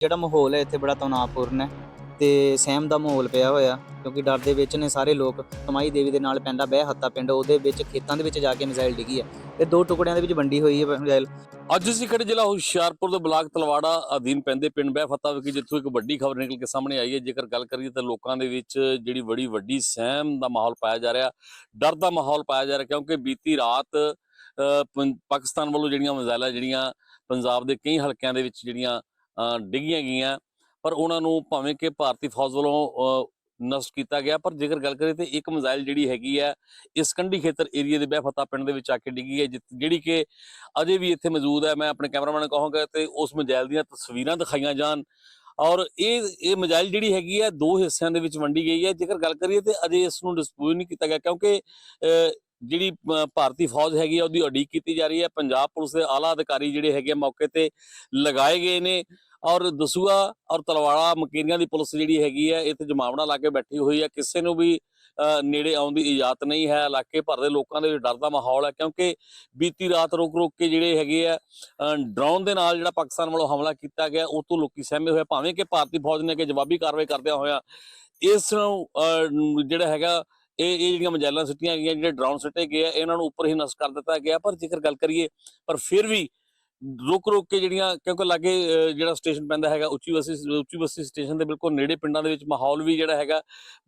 ਜਿਹੜਾ ਮਾਹੌਲ ਹੈ ਇੱਥੇ ਬੜਾ ਤਣਾਅਪੂਰਨ ਹੈ ਤੇ ਸਹਿਮ ਦਾ ਮਾਹੌਲ ਪਿਆ ਹੋਇਆ, ਕਿਉਂਕਿ ਡਰ ਦੇ ਵਿੱਚ ਨੇ ਸਾਰੇ ਲੋਕ ਕਮਾਈ ਦੇਵੀ ਦੇ ਨਾਲ ਪੈਂਦਾ ਬਹਿ ਹੱਤਾ ਪਿੰਡ, ਉਹਦੇ ਵਿੱਚ ਖੇਤਾਂ ਦੇ ਵਿੱਚ ਜਾ ਕੇ ਮਿਜ਼ਾਈਲ ਡਿੱਗੀ ਹੈ ਇਹ ਦੋ ਟੁਕੜਿਆਂ ਦੇ ਵਿੱਚ ਵੰਡੀ ਹੋਈ ਹੈ ਮਿਜ਼ਾਈਲ। ਅੱਜ ਅਸੀਂ ਖੜੇ ਜ਼ਿਲ੍ਹਾ ਹੁਸ਼ਿਆਰਪੁਰ ਦੇ ਬਲਾਕ ਤਲਵਾੜਾ ਅਧੀਨ ਪੈਂਦੇ ਪਿੰਡ ਬਹਿ ਫਤਾ ਵਿਖੇ, ਜਿੱਥੋਂ ਇੱਕ ਵੱਡੀ ਖਬਰ ਨਿਕਲ ਕੇ ਸਾਹਮਣੇ ਆਈ ਹੈ। ਜੇਕਰ ਗੱਲ ਕਰੀਏ ਤਾਂ ਲੋਕਾਂ ਦੇ ਵਿੱਚ ਜਿਹੜੀ ਬੜੀ ਵੱਡੀ ਸਹਿਮ ਦਾ ਮਾਹੌਲ ਪਾਇਆ ਜਾ ਰਿਹਾ, ਡਰ ਦਾ ਮਾਹੌਲ ਪਾਇਆ ਜਾ ਰਿਹਾ, ਕਿਉਂਕਿ ਬੀਤੀ ਰਾਤ ਪੰ- ਪਾਕਿਸਤਾਨ ਵੱਲੋਂ ਜਿਹੜੀਆਂ ਮਿਜ਼ਾਈਲਾਂ, ਜਿਹੜੀਆਂ ਪੰਜਾਬ ਦੇ ਕਈ ਹਲਕਿਆਂ ਦੇ ਵਿੱਚ ਜਿਹੜੀਆਂ ਡਿੱਗੀਆਂ ਗਈਆਂ। ਪਰ ਉਹਨਾਂ ਨੂੰ ਭਾਵੇਂ ਕਿ ਭਾਰਤੀ ਫੌਜ ਵੱਲੋਂ ਅ, ਨਸ਼ਟ ਕੀਤਾ ਗਿਆ ਪਰ ਜੇਕਰ ਗੱਲ ਕਰੀਏ ਤੇ ਇੱਕ ਮਿਜ਼ਾਈਲ ਜਿਹੜੀ ਹੈਗੀ ਹੈ ਇਸ ਕੰਢੀ ਖੇਤਰ ਏਰੀਏ ਦੇ ਬਹਿ ਫਤਾ ਪਿੰਡ ਦੇ ਵਿੱਚ ਆ ਕੇ ਡਿੱਗੀ ਹੈ ਜਿ- ਜਿਹੜੀ ਕਿ ਅਜੇ ਵੀ ਇੱਥੇ ਮੌਜੂਦ ਹੈ। ਮੈਂ ਆਪਣੇ ਕੈਮਰਾਮੈਨ ਨੂੰ ਕਹਾਂਗਾ ਤੇ ਉਸ ਮਜਾਇਲ ਦੀਆਂ ਤਸਵੀਰਾਂ ਦਿਖਾਈਆਂ ਜਾਣ। ਔਰ ਇਹ ਇਹ ਮਜਾਇਲ ਜਿਹੜੀ ਹੈਗੀ ਹੈ ਦੋ ਹਿੱਸਿਆਂ ਦੇ ਵਿੱਚ ਵੰਡੀ ਗਈ ਹੈ। ਜੇਕਰ ਗੱਲ ਕਰੀਏ ਤੇ ਅਜੇ ਇਸ ਨੂੰ ਡਿਸਪੋਜ਼ ਨਹੀਂ ਕੀਤਾ ਗਿਆ ਕਿਉਂਕਿ ਅਹ, ਜਿਹੜੀ ਭਾਰਤੀ ਫੌਜ ਹੈਗੀ ਹੈ ਉਹਦੀ ਉਡੀਕ ਕੀਤੀ ਜਾ ਰਹੀ ਹੈ। ਪੰਜਾਬ ਪੁਲਿਸ ਦੇ ਆਲਾ ਅਧਿਕਾਰੀ ਜਿਹੜੇ ਹੈਗੇ ਆ ਮੌਕੇ ਤੇ ਲਗਾਏ ਗਏ ਨੇ। ਔਰ ਦਸੂਆ ਔਰ ਤਲਵਾੜਾ ਮਕੇਰੀਆਂ ਦੀ ਪੁਲਿਸ ਜਿਹੜੀ ਹੈਗੀ ਹੈ, ਇੱਥੇ ਜਮਾਵੜਾ ਲਾ ਕੇ ਬੈਠੀ ਹੋਈ ਹੈ। ਕਿਸੇ ਨੂੰ ਵੀ ਨੇੜੇ ਆਉਣ ਦੀ ਇਜਾਜ਼ਤ ਨਹੀਂ ਹੈ। ਇਲਾਕੇ ਭਰ ਦੇ ਲੋਕਾਂ ਦੇ ਵਿੱਚ ਡਰ ਦਾ ਮਾਹੌਲ ਹੈ ਕਿਉਂਕਿ ਬੀਤੀ ਰਾਤ ਰੋਕ ਰੋਕ ਕੇ ਜਿਹੜੇ ਹੈਗੇ ਆ ਡਰੋਨ ਦੇ ਨਾਲ ਜਿਹੜਾ ਪਾਕਿਸਤਾਨ ਵੱਲੋਂ ਹਮਲਾ ਕੀਤਾ ਗਿਆ, ਉਹ ਤੋਂ ਲੋਕੀ ਸਹਿਮੇ ਹੋਏ। ਭਾਵੇਂ ਕਿ ਭਾਰਤੀ ਫੌਜ ਨੇ ਕਿ ਜਵਾਬੀ ਕਾਰਵਾਈ ਕਰਦਿਆਂ ਹੋਇਆ, ਇਸ ਨੂੰ ਜਿਹੜਾ ਹੈਗਾ, ਇਹ ਇਹ ਜਿਹੜੀਆਂ ਮਜਾਲਾਂ ਸਿੱਟੀਆਂ ਗਈਆਂ, ਜਿਹੜੇ ਡਰਾਉਣ ਸਿੱਟੇ ਗਏ ਆ, ਇਹਨਾਂ ਨੂੰ ਉੱਪਰ ਹੀ ਨਸ ਕਰ ਦਿੱਤਾ ਗਿਆ। ਪਰ ਜੇਕਰ ਗੱਲ ਕਰੀਏ, ਪਰ ਫਿਰ ਵੀ ਰੁਕ ਰੁਕ ਕੇ ਜਿਹੜੀਆਂ ਕਿਉਂਕਿ ਲਾਗੇ ਜਿਹੜਾ ਸਟੇਸ਼ਨ ਪੈਂਦਾ ਹੈਗਾ ਉੱਚੀ ਬਸੀ ਉੱਚੀ ਬਸੀ ਸਟੇਸ਼ਨ ਦੇ ਬਿਲਕੁਲ ਨੇੜੇ ਪਿੰਡਾਂ ਦੇ ਵਿੱਚ ਮਾਹੌਲ ਵੀ ਜਿਹੜਾ ਹੈਗਾ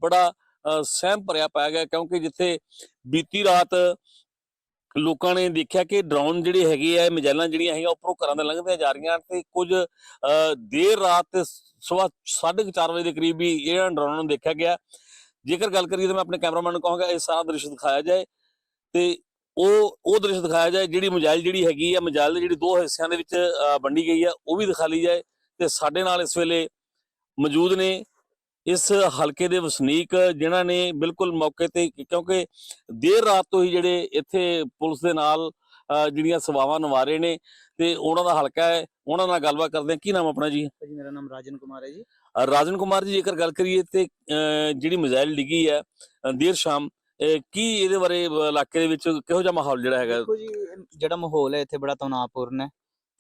ਬੜਾ ਅਹ, ਸਹਿਮ ਭਰਿਆ ਪਾਇਆ ਗਿਆ ਕਿਉਂਕਿ ਜਿੱਥੇ ਬੀਤੀ ਰਾਤ ਲੋਕਾਂ ਨੇ ਦੇਖਿਆ ਕਿ ਡਰੋਨ ਜਿਹੜੇ ਹੈਗੇ ਆ ਮਿਜ਼ਾਈਲਾਂ ਜਿਹੜੀਆਂ ਹੈਗੀਆਂ ਉੱਪਰੋਂ ਘਰਾਂ ਦੇ ਲੰਘਦੀਆਂ ਜਾ ਰਹੀਆਂ ਤੇ ਕੁਝ ਅਹ, ਦੇਰ ਰਾਤ ਤੇ ਸਵਾ 4:30 ਵਜੇ ਦੇ ਕਰੀਬ ਵੀ ਇਹਨਾਂ ਡਰੋਨਾਂ ਨੂੰ ਦੇਖਿਆ ਗਿਆ। ਜੇਕਰ ਗੱਲ ਕਰੀਏ ਤਾਂ ਮੈਂ ਆਪਣੇ ਕੈਮਰਾਮੈਨ ਨੂੰ ਕਹਾਂਗਾ ਇਹ ਸਾਰਾ ਦ੍ਰਿਸ਼ ਦਿਖਾਇਆ ਜਾਏ ਤੇ ਉਹ ਉਹ ਦ੍ਰਿਸ਼ ਦਿਖਾਇਆ ਜਾਏ ਜਿਹੜੀ ਮਿਜ਼ਾਈਲ ਜਿਹੜੀ ਹੈਗੀ ਆ ਮਿਜ਼ਾਈਲ ਜਿਹੜੀ ਦੋ ਹਿੱਸਿਆਂ ਦੇ ਵਿੱਚ ਵੰਡੀ ਗਈ ਆ ਉਹ ਵੀ ਦਿਖਾ ਲਈ ਜਾਏ ਤੇ ਸਾਡੇ ਨਾਲ ਇਸ ਵੇਲੇ ਮੌਜੂਦ ਨੇ ਇਸ ਹਲਕੇ ਦੇ ਵਸਨੀਕ ਜਿਨ੍ਹਾਂ ਨੇ ਬਿਲਕੁਲ ਮੌਕੇ ਤੇ ਕਿਉਂਕਿ ਦੇਰ ਰਾਤ ਤੋਂ ਹੀ ਜਿਹੜੇ ਇੱਥੇ ਪੁਲਿਸ ਦੇ ਨਾਲ ਜਿਹੜੀਆਂ ਸੇਵਾਵਾਂ ਨਿਭਾ ਰਹੇ ਨੇ ਤੇ ਉਹਨਾਂ ਦਾ ਹਲਕਾ ਹੈ ਉਹਨਾਂ ਨਾਲ ਗੱਲਬਾਤ ਕਰਦੇ ਹਾਂ। ਕੀ ਨਾਮ ਆਪਣਾ ਜੀ? ਜੀ ਮੇਰਾ ਨਾਮ ਰਾਜਨ ਕੁਮਾਰ ਹੈ ਜੀ। ਰਾਜਨ ਕੁਮਾਰ ਜੀ ਜੇਕਰ ਗੱਲ ਕਰੀਏ ਤੇ ਜਿਹੜੀ ਮਿਜ਼ਾਈਲ ਡਿੱਗੀ ਹੈ ਦੇਰ ਸ਼ਾਮ ਕੀ ਇਹਦੇ ਬਾਰੇ ਇਲਾਕੇ ਦੇ ਵਿੱਚ ਕਿਹੋ ਜਿਹਾ ਮਾਹੌਲ ਜਿਹੜਾ ਹੈਗਾ? ਦੇਖੋ ਜੀ, ਜਿਹੜਾ ਮਾਹੌਲ ਹੈ ਇੱਥੇ ਬੜਾ ਤਣਾਅਪੂਰਨ ਹੈ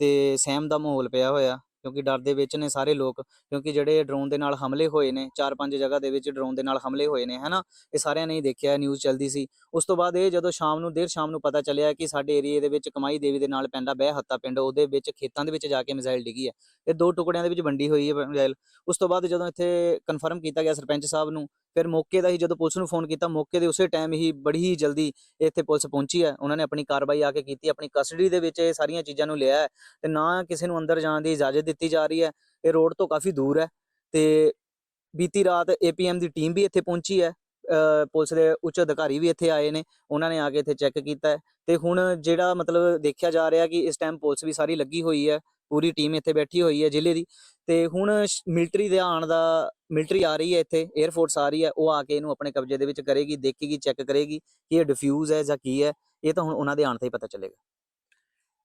ਤੇ ਸਹਿਮ ਦਾ ਮਾਹੌਲ ਪਿਆ ਹੋਇਆ ਕਿਉਂਕਿ ਡਰ ਦੇ ਵਿੱਚ ਨੇ ਸਾਰੇ ਲੋਕ ਕਿਉਂਕਿ ਜਿਹੜੇ ਡਰੋਨ ਦੇ ਨਾਲ ਹਮਲੇ ਹੋਏ ਨੇ ਚਾਰ ਪੰਜ ਜਗ੍ਹਾ ਦੇ ਵਿੱਚ ਡਰੋਨ ਦੇ ਨਾਲ ਹਮਲੇ ਹੋਏ ਨੇ, ਹਨਾ? ਇਹ ਸਾਰਿਆਂ ਨੇ ਹੀ ਦੇਖਿਆ ਨਿਊਜ਼ ਚੱਲਦੀ ਸੀ। ਉਸ ਤੋਂ ਬਾਅਦ ਇਹ ਜਦੋਂ ਸ਼ਾਮ ਨੂੰ, ਦੇਰ ਸ਼ਾਮ ਨੂੰ ਪਤਾ ਚੱਲਿਆ ਕਿ ਸਾਡੇ ਏਰੀਏ ਦੇ ਵਿੱਚ ਕਮਾਈ ਦੇਵੀ ਦੇ ਨਾਲ ਪੈਂਦਾ ਬਹਿ ਹੱਤਾ ਪਿੰਡ, ਉਹਦੇ ਵਿੱਚ ਖੇਤਾਂ ਦੇ ਵਿੱਚ ਜਾ ਕੇ ਮਿਜ਼ਾਈਲ ਡਿੱਗੀ ਹੈ। ਇਹ ਦੋ ਟੁਕੜਿਆਂ ਦੇ ਵਿੱਚ ਵੰਡੀ ਹੋਈ ਹੈ ਮਿਜ਼ਾਈਲ। ਉਸ ਤੋਂ ਬਾਅਦ ਜਦੋਂ ਇੱਥੇ ਕਨਫਰਮ ਕੀਤਾ ਗਿਆ ਸਰਪੰਚ ਸਾਹਿਬ ਨੂੰ ਫਿਰ ਮੌਕੇ ਦਾ ਹੀ ਜਦੋਂ ਪੁਲਿਸ ਨੂੰ ਫੋਨ ਕੀਤਾ, ਮੌਕੇ ਦੇ ਉਸੇ ਟਾਈਮ ਹੀ ਬੜੀ ਹੀ ਜਲਦੀ ਇੱਥੇ ਪੁਲਿਸ ਪਹੁੰਚੀ ਹੈ। ਉਹਨਾਂ ਨੇ ਆਪਣੀ ਕਾਰਵਾਈ ਆ ਕੇ ਕੀਤੀ, ਆਪਣੀ ਕਸਟਡੀ ਦੇ ਵਿੱਚ ਇਹ ਸਾਰੀਆਂ ਚੀਜ਼ਾਂ ਨੂੰ ਲਿਆ ਹੈ ਤੇ ਨਾ ਕਿਸੇ ਨੂੰ ਅੰਦਰ ਜਾਣ ਦੀ ਇਜਾਜ਼ਤ ਦਿੱਤੀ ਜਾ ਰਹੀ ਹੈ। ਇਹ ਰੋਡ ਤੋਂ ਕਾਫੀ ਦੂਰ ਹੈ ਤੇ ਬੀਤੀ ਰਾਤ ਏਪੀਐਮ ਦੀ ਟੀਮ ਵੀ ਇੱਥੇ ਪਹੁੰਚੀ ਹੈ। ਪੁਲਿਸ ਦੇ ਉੱਚ ਅਧਿਕਾਰੀ ਵੀ ਇੱਥੇ ਆਏ ਨੇ, ਉਹਨਾਂ ਨੇ ਆ ਕੇ ਇੱਥੇ ਚੈੱਕ ਕੀਤਾ ਹੈ ਤੇ ਹੁਣ ਜਿਹੜਾ ਮਤਲਬ ਦੇਖਿਆ ਜਾ ਰਿਹਾ ਕਿ ਇਸ ਟਾਈਮ ਪੁਲਿਸ ਵੀ ਸਾਰੀ ਲੱਗੀ ਹੋਈ ਹੈ ਪੂਰੀ ਟੀਮ ਇੱਥੇ ਬੈਠੀ ਹੋਈ ਹੈ ਜ਼ਿਲ੍ਹੇ ਦੀ ਤੇ ਹੁਣ ਮਿਲਟਰੀ ਦੇ ਆਉਣ ਦਾ ਮਿਲਟਰੀ ਆ ਰਹੀ ਹੈ ਇੱਥੇ 에ਅਰ ਫੋਰਸ ਆ ਰਹੀ ਹੈ, ਉਹ ਆ ਕੇ ਇਹਨੂੰ ਆਪਣੇ ਕਬਜ਼ੇ ਦੇ ਵਿੱਚ ਕਰੇਗੀ, ਦੇਖੇਗੀ ਚੈੱਕ ਕਰੇਗੀ ਕਿ ਇਹ ਡਿਫਿਊਜ਼ ਹੈ ਜਾਂ ਕੀ ਹੈ, ਇਹ ਤਾਂ ਹੁਣ ਉਹਨਾਂ ਦੇ ਆਉਣ ਤੇ ਹੀ ਪਤਾ ਚੱਲੇਗਾ।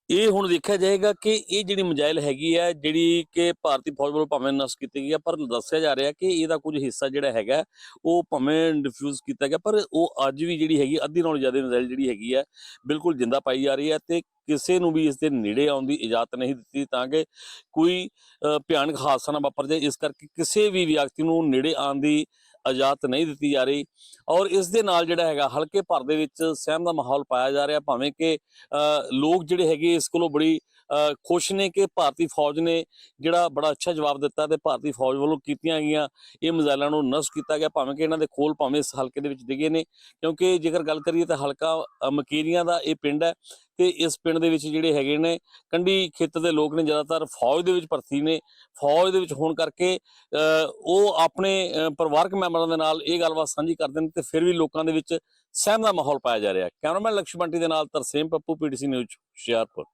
ਇਹ ਹੁਣ ਦੇਖਿਆ ਜਾਏਗਾ ਕਿ ਇਹ ਜਿਹੜੀ ਮਿਜ਼ਾਈਲ ਹੈਗੀ ਹੈ ਜਿਹੜੀ ਕਿ ਭਾਰਤੀ ਫੌਜ ਵੱਲੋਂ ਭਾਵੇਂ ਨਸ਼ਟ ਕੀਤੀ ਗਈ ਹੈ ਪਰ ਦੱਸਿਆ ਜਾ ਰਿਹਾ ਕਿ ਇਹਦਾ ਕੁਝ ਹਿੱਸਾ ਜਿਹੜਾ ਹੈਗਾ, ਉਹ ਭਾਵੇਂ ਡਿਫਿਊਜ਼ ਕੀਤਾ ਗਿਆ, ਪਰ ਉਹ ਅੱਜ ਵੀ ਜਿਹੜੀ ਹੈਗੀ, ਅੱਧੀ ਨਾਲੋਂ ਜ਼ਿਆਦਾ ਮਿਜ਼ਾਈਲ ਜਿਹੜੀ ਹੈਗੀ ਹੈ ਬਿਲਕੁਲ ਜਿੰਦਾ ਪਾਈ ਜਾ ਰਹੀ ਹੈ ਤੇ ਕਿਸੇ ਨੂੰ ਵੀ ਇਸ ਦੇ ਨੇੜੇ ਆਉਣ ਦੀ ਇਜਾਜ਼ਤ ਨਹੀਂ ਦਿੱਤੀ, ਤਾਂ ਕਿ ਕੋਈ ਭਿਆਨਕ ਹਾਦਸਾ ਨਾ ਵਾਪਰ ਜਾਏ। ਇਸ ਕਰਕੇ ਕਿਸੇ ਵੀ ਵਿਅਕਤੀ ਨੂੰ ਨੇੜੇ ਆਉਣ ਦੀ ਇਜਾਜ਼ਤ ਨਹੀਂ ਦਿੱਤੀ ਜਾ ਰਹੀ ਔਰ ਇਸ ਦੇ ਨਾਲ ਜਿਹੜਾ ਹੈਗਾ ਹਲਕੇ ਭਰ ਦੇ ਵਿੱਚ ਸਹਿਮ ਦਾ ਮਾਹੌਲ ਪਾਇਆ ਜਾ ਰਿਹਾ ਭਾਵੇਂ ਕਿ ਲੋਕ ਜਿਹੜੇ ਹੈਗੇ ਇਸ ਕੋਲੋਂ ਬੜੀ ਖੁਸ਼ ਨੇ ਕਿ ਭਾਰਤੀ ਫੌਜ ਨੇ ਜਿਹੜਾ ਬੜਾ ਅੱਛਾ ਜਵਾਬ ਦਿੱਤਾ ਤੇ ਭਾਰਤੀ ਫੌਜ ਵੱਲੋਂ ਕੀਤੀਆਂ ਗਈਆਂ ਇਹ ਮਿਜ਼ਾਈਲਾਂ ਨੂੰ ਨਸ਼ਟ ਕੀਤਾ ਗਿਆ ਭਾਵੇਂ ਕਿ ਇਹਨਾਂ ਦੇ ਖੋਲ ਭਾਵੇਂ ਇਸ ਹਲਕੇ ਦੇ ਵਿੱਚ ਡਿੱਗੇ ਨੇ ਕਿਉਂਕਿ ਜੇਕਰ ਗੱਲ ਕਰੀਏ ਤਾਂ ਹਲਕਾ ਅ, ਮਕੇਰੀਆਂ ਦਾ ਇਹ ਪਿੰਡ ਹੈ ਤੇ ਇਸ ਪਿੰਡ ਦੇ ਵਿੱਚ ਜਿਹੜੇ ਹੈਗੇ ਨੇ, ਕੰਢੀ ਖੇਤਰ ਦੇ ਲੋਕ ਨੇ ਜ਼ਿਆਦਾਤਰ ਫੌਜ ਦੇ ਵਿੱਚ ਭਰਤੀ ਨੇ। ਫੌਜ ਦੇ ਵਿੱਚ ਹੋਣ ਕਰਕੇ ਉਹ ਆਪਣੇ ਪਰਿਵਾਰਕ ਮੈਂਬਰਾਂ ਦੇ ਨਾਲ ਇਹ ਗੱਲਬਾਤ ਸਾਂਝੀ ਕਰਦੇ ਨੇ ਤੇ ਫਿਰ ਵੀ ਲੋਕਾਂ ਦੇ ਵਿੱਚ ਸਹਿਮ ਦਾ ਮਾਹੌਲ ਪਾਇਆ ਜਾ ਰਿਹਾ। ਕੈਮਰਾਮੈਨ ਲਕਸ਼ਮਣ ਬੰਟੀ ਦੇ ਨਾਲ ਤਰਸੇਮ ਪੱਪੂ, ਪੀਟੀਸੀ ਨਿਊਜ਼, ਹੁਸ਼ਿਆਰਪੁਰ।